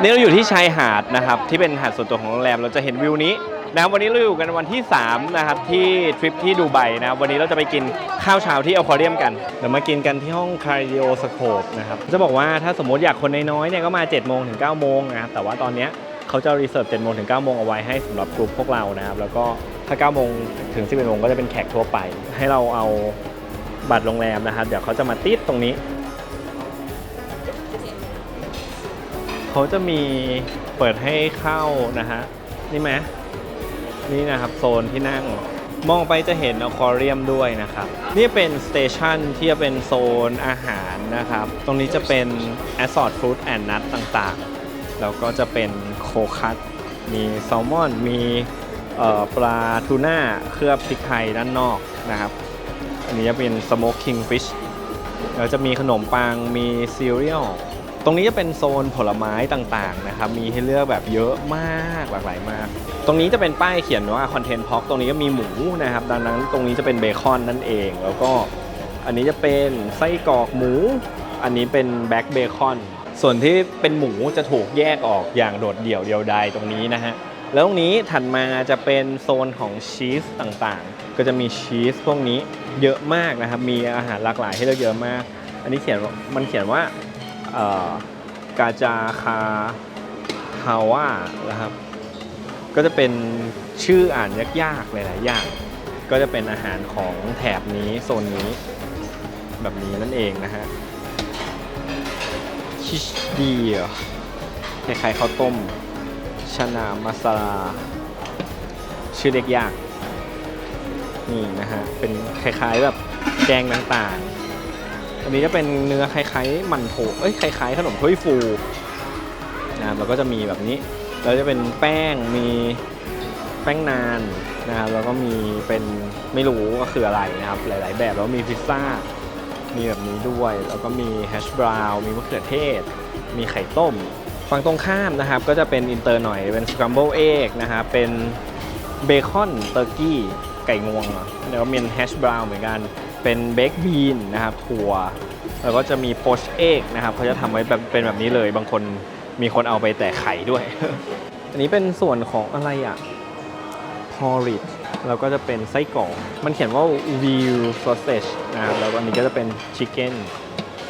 นี่เราอยู่ที่ชายหาดนะครับที่เป็นหาดส่วนตัวของโรงแรมเราจะเห็นวิวนี้นะวันนี้เราอยู่กันวันที่3นะครับที่ทริปที่ดูไบนะวันนี้เราจะไปกินข้าวเช้าที่อควาเรียมกันเดี๋ยวมากินกันที่ห้องคาร์ดิโอสโคปนะครับจะบอกว่าถ้าสมมติอยากคนน้อยๆเนี่ยก็มา7โมงถึง9โมงนะครับแต่ว่าตอนเนี้ยเขาจะรีเซิร์ฟ7โมงถึง9โมงเอาไว้ให้สำหรับกลุ่มพวกเรานะครับแล้วก็ถ้า9โมงถึง11โมงก็จะเป็นแขกทั่วไป ให้เราเอาบัตรโรงแรมนะครับเดี๋ยวเขาจะมาติดตรงนี้ เขาจะมีเปิดให้เข้านะฮะ นี่ไหมนี่นะครับโซนที่นั่ง มองไปจะเห็นอควาเรียมด้วยนะครับ นี่เป็นสเตชันที่จะเป็นโซนอาหารนะครับ ตรงนี้จะเป็น Assorted Fruit and Nut ต่างๆ แล้วก็จะเป็นโคคัตมีแซลมอน มีปลาทูน่าเคลือบพริกไทยด้านนอกนะครับ อันนี้จะเป็น smoking fish แล้วจะมีขนมปังมีซีเรียล ตรงนี้จะเป็นโซนผลไม้ต่างๆนะครับมีให้เลือกแบบเยอะมากหลากหลายมาก ตรงนี้จะเป็นป้ายเขียนว่าคอนเทนต์พ็อกตรงนี้ก็มีหมูนะครับดังนั้นตรงนี้จะเป็นเบคอนนั่นเอง แล้วก็อันนี้จะเป็นไส้กรอกหมู อันนี้เป็นแบ็กเบคอนส่วนที่เป็นหมูจะถูกแยกออกอย่างโดดเดี่ยวเดียวดายตรงนี้นะฮะแล้วตรงนี้ถัดมาจะเป็นโซนของชีสต่างๆ ก็จะมีชีสพวกนี้เยอะมากนะครับ มีอาหารหลากหลายให้เลือกเยอะมาก อันนี้เขียนมันเขียนว่า กาจาคาฮาวานะครับ ก็จะเป็นชื่ออ่านยากๆหลายๆอย่าง ก็จะเป็นอาหารของแถบนี้โซนนี้ แบบนี้นั่นเองนะฮะชิชดีเหรอคล้ายๆข้าวต้มชนามาซาลาชื่อเรียกยาก นี่นะฮะ เป็นคล้ายๆแบบแกงต่างๆ อันนี้จะเป็นเนื้อคล้ายๆมันโถเอ้ยคล้ายๆขนมถ้วยฟูนะครับแล้วก็จะมีแบบนี้แล้วจะเป็นแป้งมีแป้งนานนะครับแล้วก็มีเป็นไม่รู้ก็คืออะไรนะครับหลาย ๆ แบบแล้วก็มีพิซซ่ามีแบบนี้ด้วย แล้วก็มีแฮชบราวน์มีมะเขือเทศ มีไข่ต้มฝั่งตรงข้ามนะครับก็จะเป็นอินเตอร์หน่อยเป็นสครัมเบิลเอ็กนะครับเป็นเบคอนเตอร์กี้ไก่งวงเหรอแล้วก็มีแฮชบราวน์เหมือนกัน เป็นเบคบีนนะครับถั่วแล้วก็จะมีโพชเอ็กนะครับเขาจะทำไว้แบบเป็นแบบนี้เลย บางคนมีคนเอาไปแต่ไข่ด้วย อันนี้เป็นส่วนของอะไรอะพอริดแล้วก็จะเป็นไส้กรอกมันเขียนว่า veal sausage นะครับแล้วก็อันนี้ก็จะเป็นชิคเก้น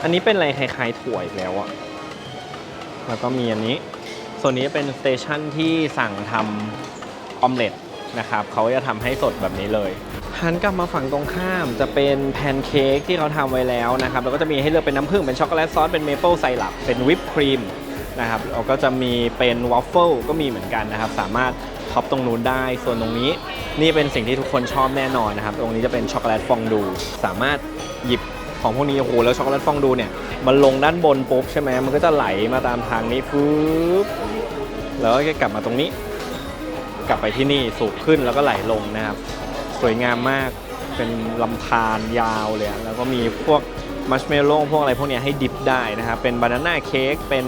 อันนี้เป็นอะไรคล้ายๆถั่วอีกแล้วอะแล้วก็มีอันนี้ ส่วนนี้เป็นสเตชันที่สั่งทำออมเล็ต นะครับเขาจะทำให้สดแบบนี้เลยหันกลับมาฝั่งตรงข้ามจะเป็นแพนเค้กที่เขาทำไว้แล้วนะครับแล้วก็จะมีให้เลือกเป็นน้ำผึ้งเป็นช็อกโกแลตซอสเป็นเมเปิลไซรัปเป็นวิปครีมนะครับแล้วก็จะมีเป็นวอฟเฟิลก็มีเหมือนกันนะครับ สามารถท็อปตรงนู้นได้ ส่วนตรงนี้นี่เป็นสิ่งที่ทุกคนชอบแน่นอนนะครับ ตรงนี้จะเป็นช็อกโกแลตฟองดู สามารถหยิบของพวกนี้โอ้โหแล้วช็อกโกแลตฟองดูเนี่ยมันลงด้านบนปุ๊บใช่ไหมมันก็จะไหลมาตามทางนี้ปุ๊บแล้วก็กลับมาตรงนี้ กลับไปที่นี่สูบขึ้นแล้วก็ไหลลงนะครับ สวยงามมากเป็นลำธารยาวเลยแล้วก็มีพวกมัชเมลโล่พวกอะไรพวกเนี้ยให้ดิฟได้นะครับ เป็นบานาน่าเค้กเป็น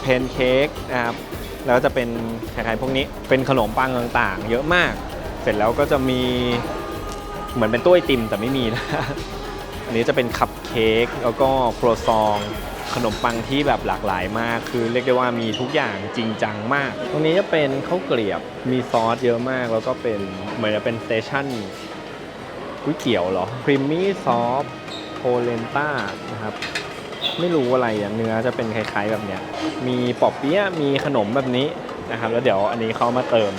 เพนเค้กนะครับแล้วจะเป็นคล้ายๆพวกนี้เป็นขนมปังต่างๆ เยอะมาก เสร็จแล้วก็จะมีเหมือนเป็นตู้ไอติมแต่ไม่มีนะอันนี้จะเป็นคัพเค้กแล้วก็ครัวซอง ขนมปังที่แบบหลากหลายมาก คือเรียกได้ว่ามีทุกอย่างจริงจังมาก ตรงนี้จะเป็นข้าวเกลียบมีซอสเยอะมาก แล้วก็เป็นเหมือนจะเป็นสเตชันก๋วยเตี๋ยวเหรอครีมมี่ซอสโพเลนต้านะครับไม่รู้อะไรอะเนื้อจะเป็นคล้ายๆแบบเนี้ย มีปอบเปี๊ยะมีขนมแบบนี้นะครับ แล้วเดี๋ยวอันนี้เขามาเติม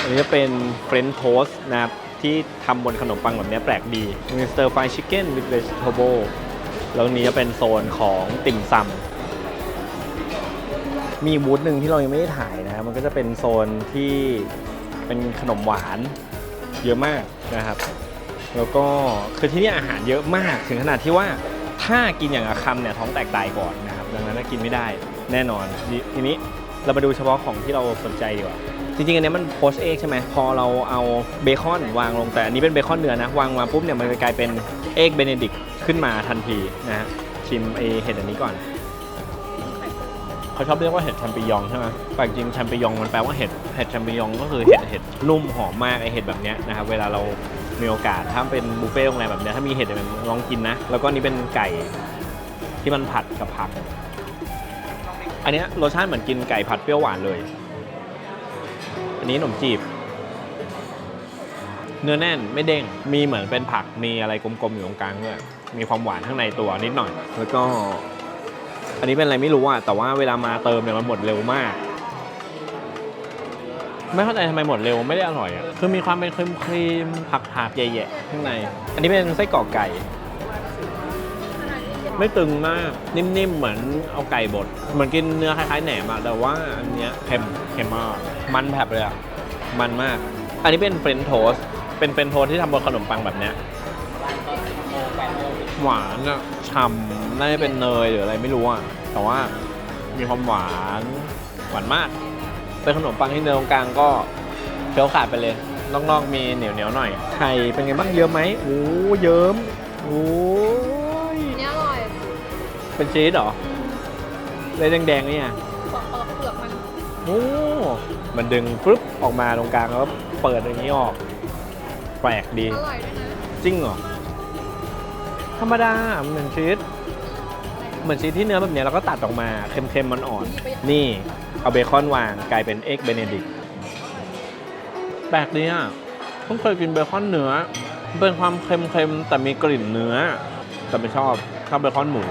อันนี้จะเป็นเฟรนช์โทสนะครับที่ทำบนขนมปังแบบนี้แปลกดีมีสเตอร์ไฟชิคเก้นวิดเวจ t a b l e แล้วนี้จะเป็นโซนของติ่มซำมีบูธหนึ่งที่เรายังไม่ได้ถ่ายนะครับมันก็จะเป็นโซนที่เป็นขนมหวานเยอะมากนะครับ แล้วก็คือที่นี่อาหารเยอะมากถึงขนาดที่ว่าถ้ากินอย่างละคำเนี่ยท้องแตกตายก่อนนะครับ ดังนั้นถ้ากินไม่ได้แน่นอนทีทีนี้เรามาดูเฉพาะของที่เราสนใจดีกว่า จริงๆอันนี้มันโพสเอกใช่ไหมพอเราเอาเบคอนวางลงแต่อันนี้เป็นเบคอนเนื้อนะ วางมาปุ๊บเนี่ยมันจะกลายเป็นเอกเบเนดิกขึ้นมาทันทีนะฮะชิมไอเห็ดอันนี้ก่อนเขาชอบเรียกว่าเห็ดแชมปิญองใช่ไหมแต่จริงแชมปิญองมันแปลว่าเห็ดเห็ดแชมปิญองก็คือเห็ดเห็ดนุ่มหอมมากไอเห็ดแบบเนี้ยนะครับเวลาเรามีโอกาสถ้าเป็นบุฟเฟ่ต์โรงแรมแบบเนี้ยถ้ามีเห็ดเนี่ยลองกินนะ แล้วก็นี่เป็นไก่ที่มันผัดกับผัก อันเนี้ยรสชาติเหมือนกินไก่ผัดเปรี้ยวหวานเลย นี้ขนมจีบ เนื้อแน่นไม่เด้ง มีเหมือนเป็นผักมีอะไรกลมๆอยู่ตรงกลางด้วยมีความหวานข้างในตัวนิดหน่อย แล้วก็ อันนี้เป็นอะไรไม่รู้อะแต่ว่าเวลามาเติมเนี่ยมันหมดเร็วมาก ไม่เข้าใจทำไมหมดเร็วไม่ได้อร่อยอะคือมีความเป็นครีมครีมๆผักผักๆแย่ๆข้างใน อันนี้เป็นไส้กรอกไก่ ไม่ตึงมากนิ่มๆเหมือนเอาไก่บดเหมือนกินเนื้อคล้ายๆแหนมอะแต่ว่าอันเนี้ยเค็มเค็มมาก มันแผบเลยอะมันมาก อันนี้เป็นเฟรนช์โทสต์เป็นเฟรนช์โทสต์ที่ทำบนขนมปังแบบเนี้ยหวานอะฉ่ำน่าจะเป็นเนยหรืออะไรไม่รู้อะแต่ว่ามีความหวาน หวานมาก เป็นขนมปังที่เนื้อตรงกลางก็เคี้ยวขาดไปเลยนอกๆมีเหนียวเหนียวๆหน่อย ไข่เป็นไงบ้างเยอะไหมโอ้เยิ้มโอ้ยอันนี้อร่อย เป็นชีสเหรอเลยแดงๆเนี่ย โอ้มันดึงปุ๊บออกมาตรงกลางแล้วก็เปิดอย่างนี้ออก แปลกดี อร่อยด้วยนะจริงเหรอ ธรรมดาเหมือนชีสเหมือนชีสที่เนื้อแบบเนี้ยแล้วก็ตัดออกมาเค็มๆมันอ่อนนี่ เอาเบคอนวางกลายเป็นเอ็กเบเนดิกแปลกดีอะเพิ่งเคยกินเบคอนเนื้อมันเป็นความเค็มๆแต่มีกลิ่นเนื้อ แต่ไม่ชอบชอบเบคอนหมู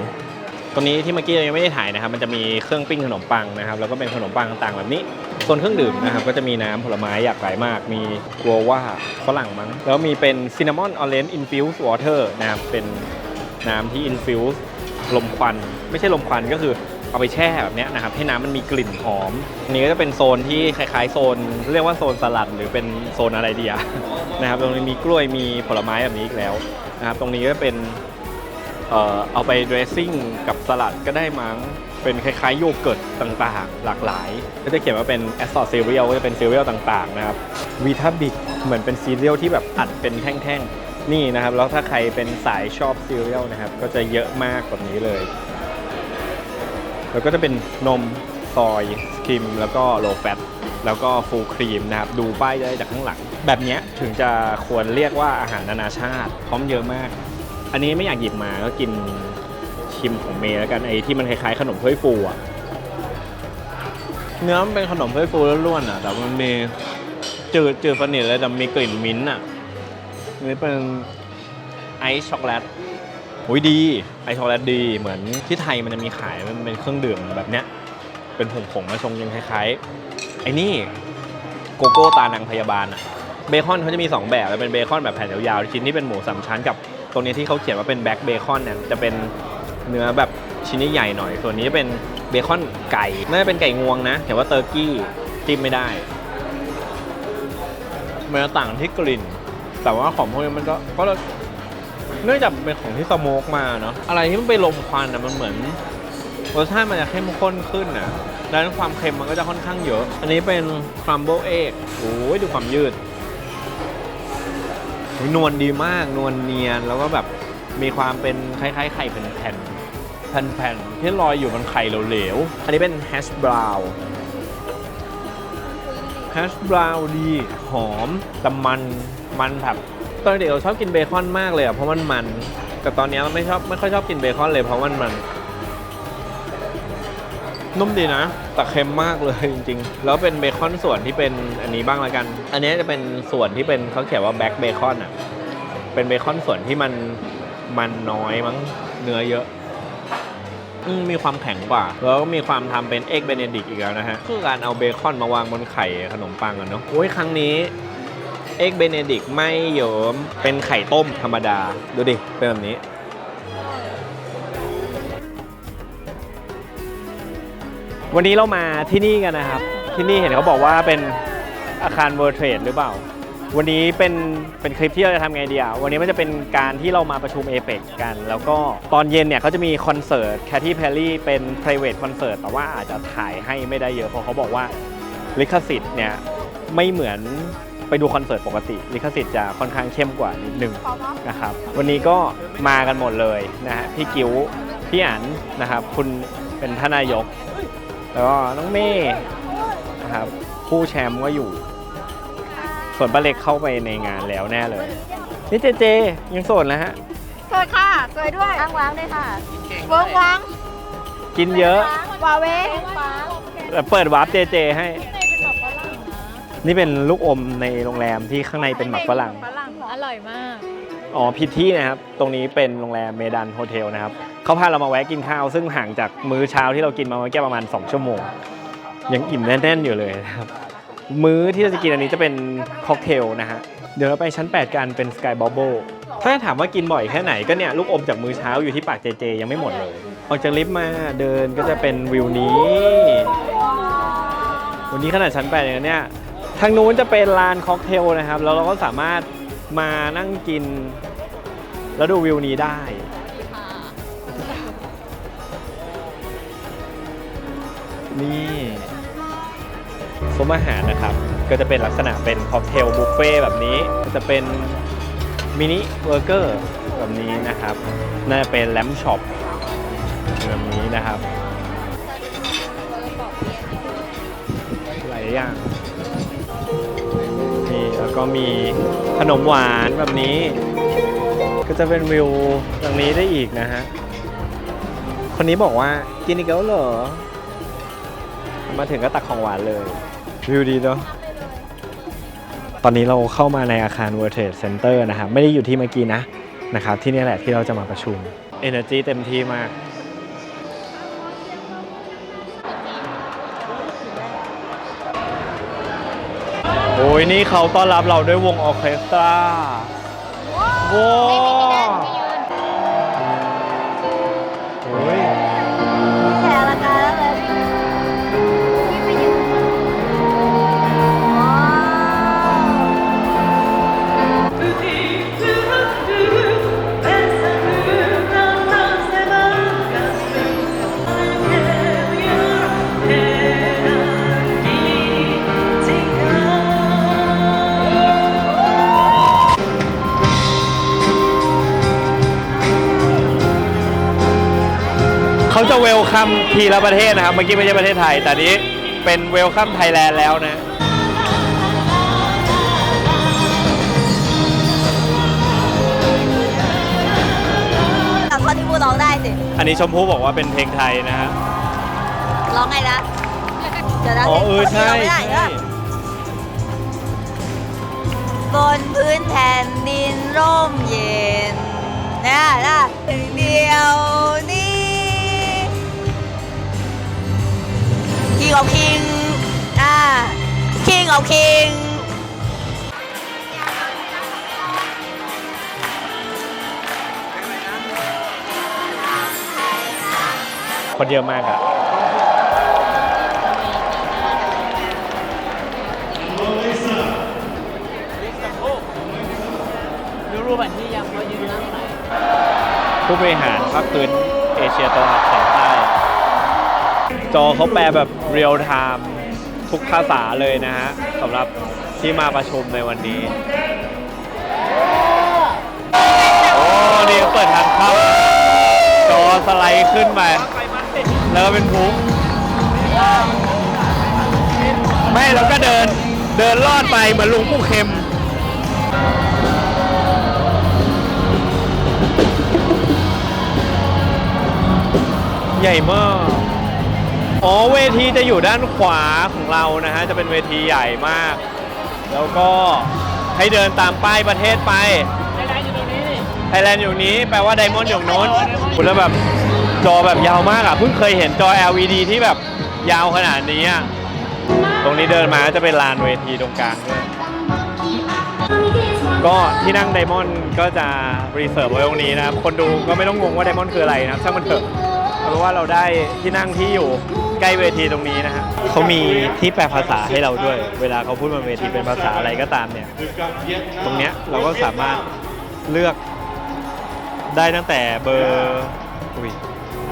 ตรงนี้ที่เมื่อกี้ยังไม่ได้ถ่ายนะครับ มันจะมีเครื่องปิ้งขนมปังนะครับ แล้วก็เป็นขนมปังต่างๆ แบบนี้ส่วนเครื่องดื่มนะครับ ก็จะมีน้ำผลไม้หลากหลายมาก มีกัวว่าฝรั่งมั้ง แล้วมีเป็นซินนามอนออเรนจ์อินฟิวส์วอเตอร์นะครับ เป็นน้ำที่อินฟิวส์ลมควัน ไม่ใช่ลมควันก็คือเอาไปแช่แบบนี้นะครับ ให้น้ำมันมีกลิ่นหอมอันนี้ก็จะเป็นโซนที่คล้ายๆโซน เรียกว่าโซนสลัดหรือเป็นโซนอะไรดีอะนะครับ ตรงนี้มีกล้วยมีผลไม้แบบนี้อีกแล้วนะครับ ตรงนี้ก็เป็น เอ่อเอาไป dressing กับสลัดก็ได้มั้ง เป็นคล้ายๆโยเกิร์ตต่างๆ หลากหลาย ก็จะเขียนว่าเป็น assorted cereal ก็จะเป็นซีเรียลต่างๆนะครับวีทาบิกเหมือนเป็นซีเรียลที่แบบอัดเป็นแท่งๆ นี่นะครับ แล้วถ้าใครเป็นสายชอบซีเรียลนะครับ ก็จะเยอะมากแบบนี้เลย แล้วก็จะเป็นนมซอยสคิมแล้วก็โลแฟตแล้วก็ฟูลครีมนะครับ ดูป้ายได้จากข้างหลัง แบบเนี้ยถึงจะควรเรียกว่าอาหารนานาชาติ พร้อมเยอะมาก อันนี้ไม่อยากหยิบมาก็กินชิมของเมย์แล้วกันไอ้ที่มันคล้ายๆขนมถ้วยฟูอะ เนื้อมันเป็นขนมถ้วยฟูล้วนๆอะ แต่มันมีจืดจืดสนิทเลยแต่มีกลิ่นมิ้นท์อะอันนี้เป็นไอซ์ช็อกโกแลตโอ้ยดีไอซ์ช็อกโกแลตดีเหมือนที่ไทยมันจะมีขายมันเป็นเครื่องดื่มแบบเนี้ย เป็นผงๆมาชงยังคล้ายๆ ไอ้นี่โกโก้ตานางพยาบาลอะเบคอนเขาจะมี 2 แบบเป็นเบคอนแบบแผ่นยาวๆชิ้นที่เป็นหมูสามชั้นกับ ตรงนี้ที่เขาเขียนว่าเป็นแบ็กเบคอนเนี่ยจะเป็นเนื้อแบบชิ้นใหญ่หน่อย ส่วนนี้จะเป็นเบคอนไก่น่าจะเป็นไก่งวงนะแต่ว่าเตอร์กี้จิ้มไม่ได้มันต่างที่กลิ่น แต่ว่าของพวกนี้มันก็ก็เนื่องจากเป็นของที่สโมกมาเนาะอะไรที่มันไปลมควันอะมันเหมือนรสชาติมันจะเข้มข้นขึ้นนะดังนั้นความเค็มมันก็จะค่อนข้างเยอะ อันนี้เป็น crumble egg โอ้ยดูความยืด นวลดีมาก นวลเนียน แล้วก็แบบมีความเป็นคล้ายๆ ไข่เป็นแผ่นแผ่นๆที่ลอยอยู่บนไข่เหลวๆ อันนี้เป็นแฮชบราวน์แฮชบราวน์ดีหอมแต่มันมันแบบตอนเด็กเราชอบกินเบคอนมากเลยอะเพราะมันมัน แต่ตอนนี้เราไม่ชอบไม่ค่อยชอบกินเบคอนเลยเพราะมันมัน นุ่มดีนะ แต่เค็มมากเลยจริงๆ แล้วเป็นเบคอนส่วนที่เป็นอันนี้บ้างละกัน อันนี้จะเป็นส่วนที่เป็นเขาเขียนว่าแบ็กเบคอนอะ เป็นเบคอนส่วนที่มันมันน้อยมั้งเนื้อเยอะมีความแข็งกว่า แล้วก็มีความทำเป็นเอ็กเบเนดิกอีกแล้วนะฮะ คือการเอาเบคอนมาวางบนไข่ขนมปังอะเนาะโอ้ยครั้งนี้เอ็กเบเนดิกไม่เยิ้มเป็นไข่ต้มธรรมดา ดูดิ เป็นแบบนี้ วันนี้เรามาที่นี่กันนะครับ ที่นี่เห็นเขาบอกว่าเป็นอาคารเวอร์เทรดหรือเปล่า วันนี้เป็นเป็นคลิปที่เราจะทำไงดีอะวันนี้มันจะเป็นการที่เรามาประชุมเอเปกกัน แล้วก็ตอนเย็นเนี่ยเขาจะมีคอนเสิร์ตแคทตี้เพลลี่เป็น private คอนเสิร์ตแต่ว่าอาจจะถ่ายให้ไม่ได้เยอะเพราะเขาบอกว่าลิขสิทธิ์เนี่ยไม่เหมือนไปดูคอนเสิร์ตปกติ ลิขสิทธิ์จะค่อนข้างเข้มกว่านิดนึงนะครับ วันนี้ก็มากันหมดเลยนะฮะพี่กิ้วพี่อันนะครับ คุณเป็นทานนายก แล้วก็น้องเมย์นะครับผู้แชมป์ก็อยู่ ส่วนป้าเล็กเข้าไปในงานแล้วแน่เลย นี่เจเจยังโสดนะฮะ สวยค่ะ สวยด้วยอ้างว้างด้วยค่ะเวิร์กวังกินเยอะ วาเวแต่เปิดวาร์ปเจเจให้ นี่เป็นลูกอมในโรงแรมที่ข้างในเป็นหมักฝรั่งฝรั่งอร่อยมาก อ๋อผิดที่นะครับ ตรงนี้เป็นโรงแรมเมดันโฮเทลนะครับเขาพาเรามาแวะกินข้าว ซึ่งห่างจากมื้อเช้าที่เรากินมาเมื่อกี้ประมาณ 2 ชั่วโมง ยังอิ่มแน่นๆอยู่เลยนะครับ มื้อที่เราจะกินอันนี้จะเป็นค็อกเทลนะฮะ เดี๋ยวเราไปชั้น 8 กันเป็นสกายบับเบิลถ้าถามว่ากินบ่อยแค่ไหนก็เนี่ย ลูกอมจากมื้อเช้าอยู่ที่ปากเจเจยังไม่หมดเลย ออกจากลิฟต์มาเดินก็จะเป็นวิวนี้ วันนี้ขนาดชั้น8อย่างเนี้ยทางนู้นจะเป็นลานค็อกเทลนะครับ แล้วเราก็สามารถมานั่งกิน แล้วดูวิวนี้ได้ นี่ซุ้มอาหารนะครับ ก็จะเป็นลักษณะเป็นค็อกเทลบุฟเฟ่แบบนี้ จะเป็นมินิเบอร์เกอร์แบบนี้นะครับ น่าจะเป็นแลมช็อปแบบนี้นะครับ หลายอย่างนี่แล้วก็มีขนมหวานแบบนี้ ก็จะเป็นวิวตรงนี้ได้อีกนะฮะ คนนี้บอกว่ากินอีกแล้วเหรอ มาถึงก็ตักของหวานเลย วิวดีเนาะตอนนี้เราเข้ามาในอาคาร World Trade Center นะครับ ไม่ได้อยู่ที่เมื่อกี้นะนะครับ ที่นี่แหละที่เราจะมาประชุม Energy เต็มที่มากโอ้ยนี่เขาต้อนรับเราด้วยวงออร์เคสตรา ว้าว คัมทีละประเทศนะครับ เมื่อกี้ไม่ใช่ประเทศไทย แต่นี้เป็นเวลคัมไทยแลนด์แล้วนะแต่พอที่พูดร้องได้สิ อันนี้ชมพู่บอกว่าเป็นเพลงไทยนะฮะ ร้องไงนะเดี๋ยวนะอ๋อเออใช่ร้องไม่ได้ใช่ก็บนพื้นแผ่นดินร่มเย็นนะนะหนึ่งเดียวนี้ King of King อ่า King of King คนเยอะมากอะดูรูปแบบที่ยังว่ายืนนั่งไหนผู้บริหารภาคพื้นเอเชียตะวันออกเฉียงใต้ จอเขาแปลแบบเรียลไทม์ทุกภาษาเลยนะฮะสำหรับที่มาประชุมในวันนี้ โอ้นี่เขาเปิดทางเข้า จอสไลด์ขึ้นไปแล้วก็เป็นพุไม่แล้วก็เดินเดินลอดไปเหมือนลุงผู้เข็มใหญ่มาก อ๋อเวทีจะอยู่ด้านขวาของเรานะฮะ จะเป็นเวทีใหญ่มาก แล้วก็ให้เดินตามป้ายประเทศไปไฮไลท์อยู่ตรงนี้ไทยแลนด์อยู่นี้ แปลว่าไดมอนด์อยู่โน้นคุณแล้วแบบจอแบบยาวมากอะ เพิ่งเคยเห็นจอ LED ที่แบบยาวขนาดนี้อะ ตรงนี้เดินมาก็จะเป็นลานเวทีตรงกลางด้วยก็ที่นั่งไดมอนด์ก็จะรีเซิร์ฟไว้ตรงนี้นะครับ คนดูก็ไม่ต้องงงว่าไดมอนด์คืออะไรนะครับช่างมันเถอะเพราะว่าเราได้ที่นั่งที่อยู่ ใกล้เวทีตรงนี้นะฮะเขามีที่แปลภาษาให้เราด้วย เวลาเขาพูดบนเวทีเป็นภาษาอะไรก็ตามเนี่ย ตรงเนี้ยเราก็สามารถเลือกได้ตั้งแต่เบอร์อุ้ย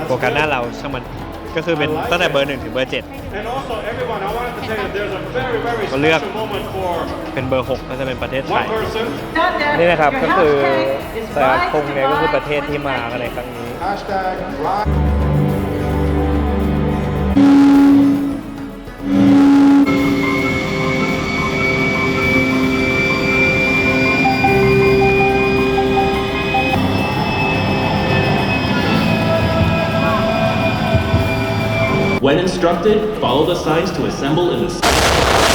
โฟกัสหน้าเราช่างมันก็คือเป็นตั้งแต่เบอร์หนึ่งถึงเบอร์เจ็ด And also, everyone, I wanted to tell you there's a very, very Có lượt. special moment for เป็นเบอร์หกก็จะเป็นประเทศไท one ย person. นี่นะครับก็คือแต่คงเนี่ยก็คือประเทศที่มากันในครั้งนี้ Hashtag live. When instructed, follow the signs to assemble in the...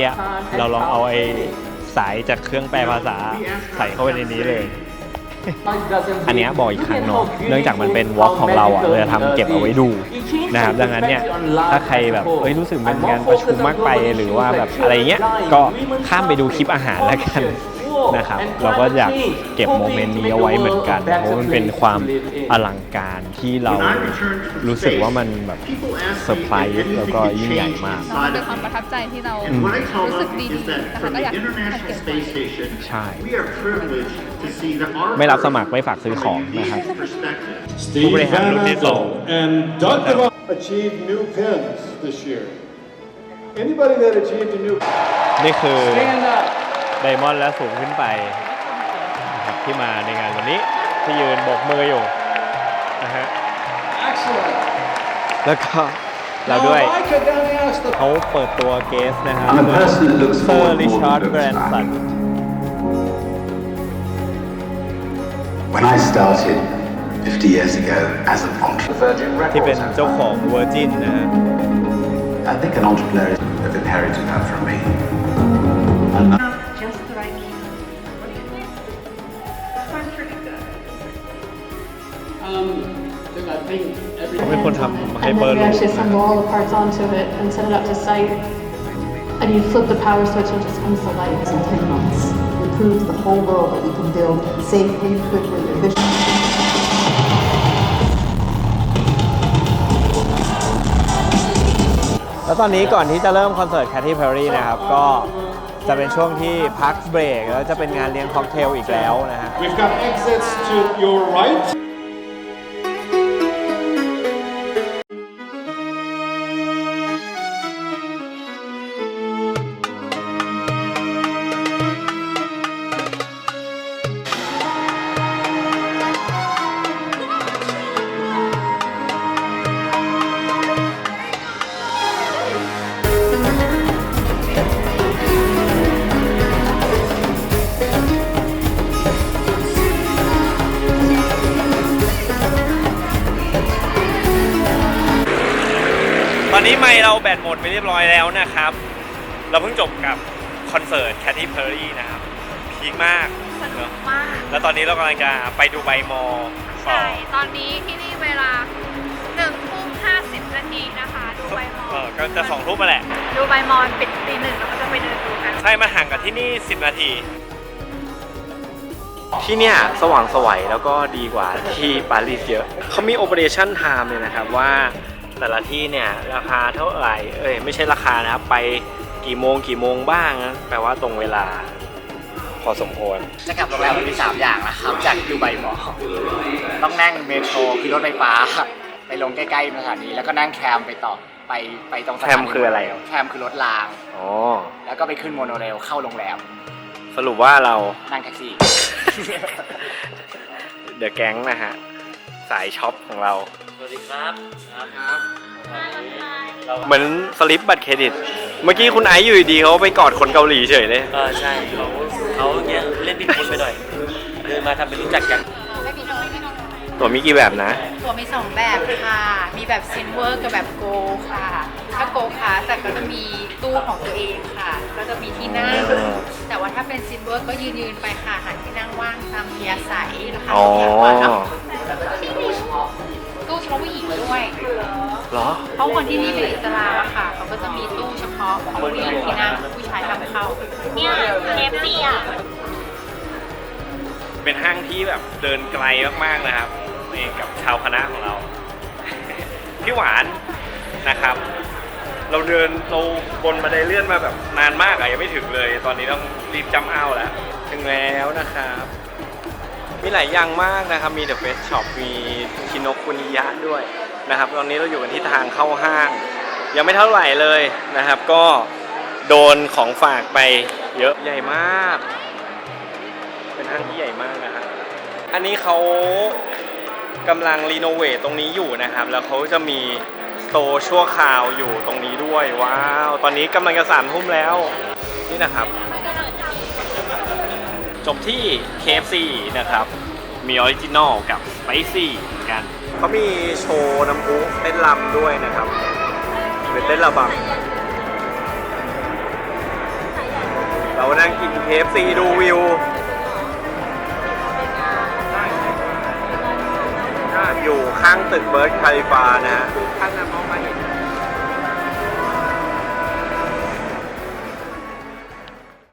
กี้เราลองเอาไอ้สายจากเครื่องแปลภาษาใส่เข้าไปในนี้เลย อันเนี้ยบอกอีกครั้งเนาะเนื่องจากมันเป็นวอล์กของเราอะเราจะทำเก็บเอาไว้ดูนะครับดังนั้นเนี่ยถ้าใครแบบเอ้ยรู้สึกมันงานประชุมมากไปหรือว่าแบบอะไรเงี้ยก็ข้ามไปดูคลิปอาหารแล้วกัน นะครับเราก็อยากเก็บโมเมนต์นี้เอาไว้เหมือนกันเพราะมันเป็นความอลังการที่เรารู้สึกว่ามันแบบ people ask เซอร์ไพร me if ส์แล้ว anything ก็ can ยิ่งใหญ่ change มาก inside เป็น of ความประ me. ทับใจที่เรา And what I tell รู้สึก them ดี is that ๆนะคะ from ก็ the อยาก International เก็บไว้ Space Station, ใช่ we are privileged to see that our ไม่รับส Earth มัครไม่ฝากซื้อของ from a นะครับ unique perspective. Steve Van Van Andel Andel and Doug DeVos achieved new pins this year. Anybody that achieved a new นี่คือ ไดมอนด์และสูงขึ้นไปนะครับที่มาในงานวันนี้ที่ยืนโบกมืออยู่นะฮะ excellent. แล้วก็เราด้วย Now, if I could then ask the เขาเปิดตัวเกสนะครับ I'm a person that looks เซอ forward ร์ริ more ชาร์ด than แกรน looks สัน back. When I started 50 years ago as an entrepreneur, ที่เป็นเจ้าของ Virgin นะฮะ I think an entrepreneur have inherited that from me. เขาเป็นคนทำไฮ And เปอ then ร์ you ลู actually assemble all the parts onto it and set it up to site. And you flip the power switch and it just comes to life. in 10 months. We proved to the whole world that we can build safely, quickly, efficiently. แล้วตอนนี้ก่อนที่จะเริ่มคอนเสิร์ต Katy Perry นะครับ ก็ จะเป็นช่วงที่พักเบรกแล้วจะเป็นงานเลี้ยงค็อกเทลอีกแล้วนะฮะ We've got exits to your right. พิ่งจบกับคอนเสิร์ต Katy Perry นะครับพีคมากสนุเนอะกมาก แล้วตอนนี้เรากำลังจะไปดูใบมอต่อใช่ ตอนนี้ที่นี่เวลา1ทุ่ม50นาทีนะคะ ดูใบมอเออก็จะสองทุ่มมาแหละ ดูใบมอนปิดตีหนึ่งแล้วก็จะไปเดินดูกัน ใช่มาห่างกับที่นี่ 10 นาที ที่เนี่ยสว่างสวัยแล้วก็ดีกว่าที่ปารีสเยอะ เขามี operation time เลยนะครับว่าแต่ละที่เนี่ยราคาเท่าไหร่ เอ้ยไม่ใช่ราคานะครับไป กี่โมงกี่โมงบ้างนะแปลว่าตรงเวลา พอสมควร จะกลับโรงแรมมีสามอย่างนะครับ จากดูไบมอลต้องนั่งเมโทรคือรถไฟฟ้า ไปลงใกล้ๆสถานีแล้วก็นั่งแทรมไปต่อไปไปตรงสถานีแทรมคืออะไรโมโนเทรมคือรถราง อ๋อ แล้วก็ไปขึ้นโมโนเรลเข้าโรงแรมสรุปว่าเรา นั่งแท็กซี่ เดอะแก๊งนะฮะ สายช็อปของเรา สวัสดีครับเหมือนสลิปบัตรเครดิต เมื่อกี้คุณไอซ์อยู่ดีๆเขาไปกอดคนเกาหลีเฉยเลย เออใช่เขาเขาเนี้ยเล่นผิดคนไปหน่อยเดินมาทำเป็นรู้จักกัน ตัวมีกี่แบบนะ ตัวมี2แบบค่ะ มีแบบซินเวอร์กับแบบโกค่ะ ถ้าโกคาแต่ก็จะมีตู้ของตัวเองค่ะ ก็จะมีที่นั่งแต่ว่าถ้าเป็นซินเวอร์ก็ยืนยืนๆไปค่ะหาที่นั่งว่างตามเพียใสราคาอ๋อเพียกว่าเนอะแล้วก็จะมีตู้เฉพาะตู้เฉพาะผู้หญิงด้วย เหรอ เพราะคนที่นี่เป็นอิสลามอะค่ะ เขาก็จะ เนี่ยเคฟซีอะเป็นห้างที่แบบเดินไกลมากๆนะครับกับชาวคณะของเรา พี่หวานนะครับ เราเดินเราบนบันไดเลื่อนมาแบบนานมากอะยังไม่ถึงเลย ตอนนี้ต้องรีบจำเอาแล้วถึงแล้วนะครับ มีหลายอย่างมากนะครับ มี The Face Shop มีคินโนคุนิยะด้วยนะครับ ตอนนี้เราอยู่กันที่ทางเข้าห้าง ยังไม่เท่าไหร่เลยนะครับ ก็โดนของฝากไป เยอะใหญ่มาก เป็นห้างที่ใหญ่มากนะครับอันนี้เขากำลังรีโนเวทตรงนี้อยู่นะครับ แล้วเขาจะมีสโตร์ชั่วคราวอยู่ตรงนี้ด้วยว้าว ตอนนี้กำลังจะสามทุ่มแล้ว นี่นะครับ จบที่ KFC นะครับ มีออริจินอลกับสไปซี่เหมือนกัน เขามีโชว์น้ำพุเต้นรำด้วยนะครับ เป็นเต้นระบำานั่งกินเคฟซีดูวิวอยู่ข้างตึกเบิร์ดไคฟานะฮะท่านมองมาเห็น